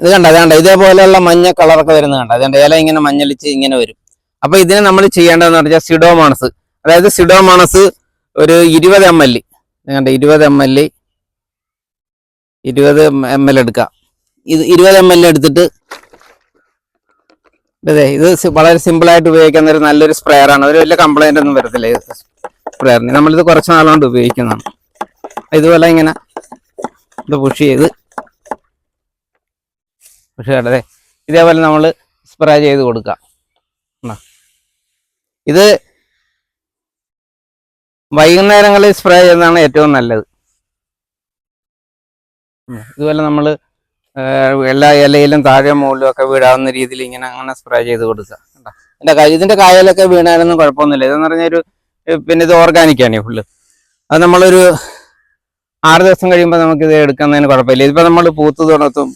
ഇത് കണ്ട? അത് ഇതേപോലെയുള്ള മഞ്ഞ കളറൊക്കെ വരുന്നത് കണ്ട? അതുകൊണ്ട് ഇല ഇങ്ങനെ മഞ്ഞളിച്ച് ഇങ്ങനെ വരും. അപ്പൊ ഇതിനെ നമ്മൾ ചെയ്യേണ്ടതെന്ന് പറഞ്ഞാൽ സിഡോമോണസ് അതായത് സിഡോമോണസ് ഒരു ഇരുപത് എം എൽ കണ്ട? ഇരുപത് എം എൽ ഇരുപത് എം എൽ എടുക്കാം. ഇത് ഇരുപത് എം എൽ എടുത്തിട്ട് അതെ ഇത് വളരെ സിമ്പിൾ ആയിട്ട് ഉപയോഗിക്കുന്ന ഒരു നല്ലൊരു സ്പ്രെയറാണ് ഒരു വലിയ കംപ്ലൈന്റ് ഒന്നും വരത്തില്ല ഈ സ്പ്രെയറിന് നമ്മളിത് കുറച്ച് നാളുകൊണ്ട് ഉപയോഗിക്കുന്നതാണ്. ഇതുപോലെ ഇങ്ങനെ ഇത് പുഷ് ചെയ്ത് പുഷ് ചെയ്യട്ടെ ഇതേപോലെ നമ്മൾ സ്പ്രേ ചെയ്ത് കൊടുക്കാം? ഇത് വൈകുന്നേരങ്ങളിൽ സ്പ്രേ ചെയ്യുന്നതാണ് ഏറ്റവും നല്ലത്. ഇതുപോലെ നമ്മൾ എല്ലാ ഇലയിലും താഴെ മുകളിലും ഒക്കെ വീടാവുന്ന രീതിയിൽ ഇങ്ങനെ അങ്ങനെ സ്പ്രേ ചെയ്ത് കൊടുക്കുക? ഇതിന്റെ കായ ഇതിന്റെ കായലൊക്കെ വീണാലൊന്നും കുഴപ്പമൊന്നുമില്ല ഇതെന്ന് പറഞ്ഞാൽ ഒരു പിന്നെ ഇത് ഓർഗാനിക്കാണ് ഫുള്ള് അത് നമ്മളൊരു ആറ് ദിവസം കഴിയുമ്പോൾ നമുക്കിത് ഇത് എടുക്കുന്നതിന് കുഴപ്പമില്ല ഇതിപ്പോൾ നമ്മൾ പൂത്ത് തുടത്തും